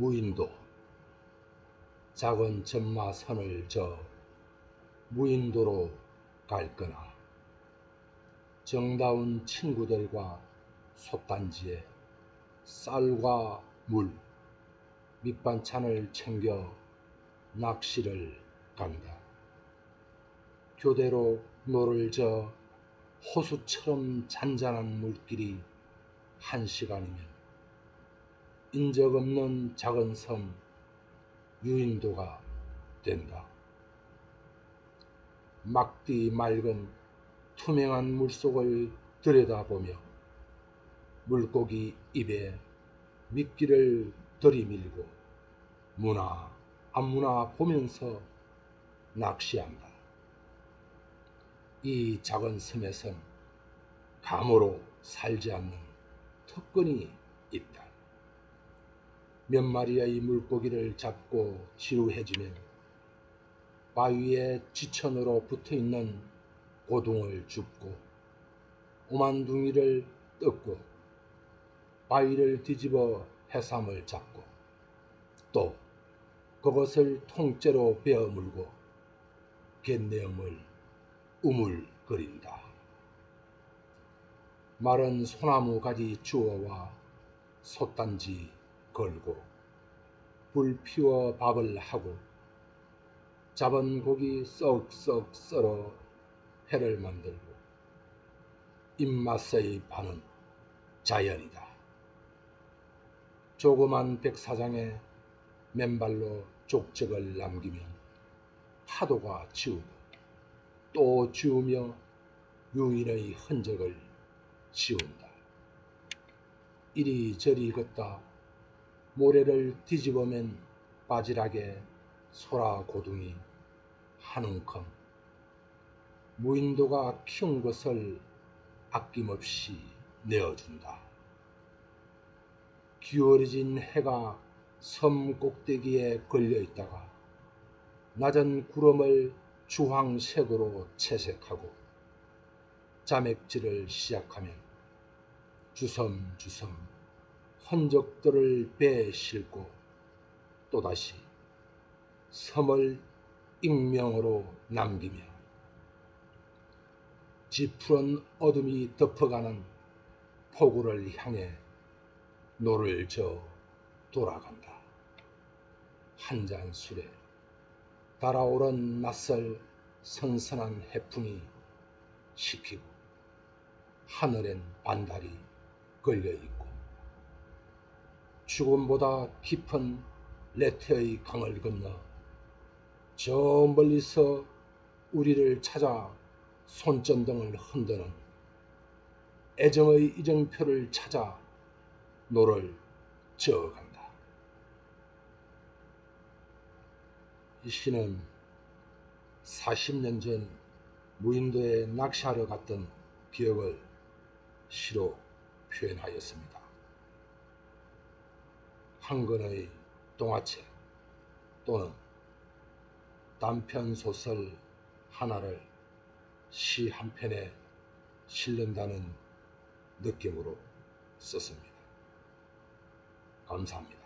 무인도 작은 전마선을 저 무인도로 갈 거나 정다운 친구들과 솥단지에 쌀과 물, 밑반찬을 챙겨 낚시를 간다. 교대로 노를 저 호수처럼 잔잔한 물길이 한 시간이면 인적 없는 작은 섬 유인도가 된다. 막디 맑은 투명한 물속을 들여다보며 물고기 입에 미끼를 들이밀고 무나 안무나 보면서 낚시한다. 이 작은 섬에선 감으로 살지 않는 특권이 있다. 몇 마리의 물고기를 잡고 지루해지면 바위에 지천으로 붙어있는 고둥을 줍고 오만둥이를 뜯고 바위를 뒤집어 해삼을 잡고 또 그것을 통째로 베어 물고 갯내음을 우물거린다. 마른 소나무 가지 주워와 솥단지 걸고 불 피워 밥을 하고 잡은 고기 썩썩 썰어 회를 만들고 입맛의 반은 자연이다. 조그만 백사장에 맨발로 족적을 남기면 파도가 지우고 또 지우며 유인의 흔적을 지운다. 이리저리 걷다 모래를 뒤집으면 바지락에 소라 고둥이 한 움큼 무인도가 키운 것을 아낌없이 내어준다. 기울어진 해가 섬 꼭대기에 걸려 있다가 낮은 구름을 주황색으로 채색하고 자맥질을 시작하면 주섬주섬 흔적들을 배에 싣고 또다시 섬을 익명으로 남기며 지푸른 어둠이 덮어가는 포구를 향해 노를 저 돌아간다. 한 잔 술에 달아오른 낯설 선선한 해풍이 식히고 하늘엔 반달이 걸려 있고 죽음보다 깊은 레테의 강을 건너 저 멀리서 우리를 찾아 손전등을 흔드는 애정의 이정표를 찾아 노를 저어간다. 이 시는 40년 전 무인도에 낚시하러 갔던 기억을 시로 표현하였습니다. 한 권의 동화책 또는 단편 소설 하나를 시 한 편에 실른다는 느낌으로 썼습니다. 감사합니다.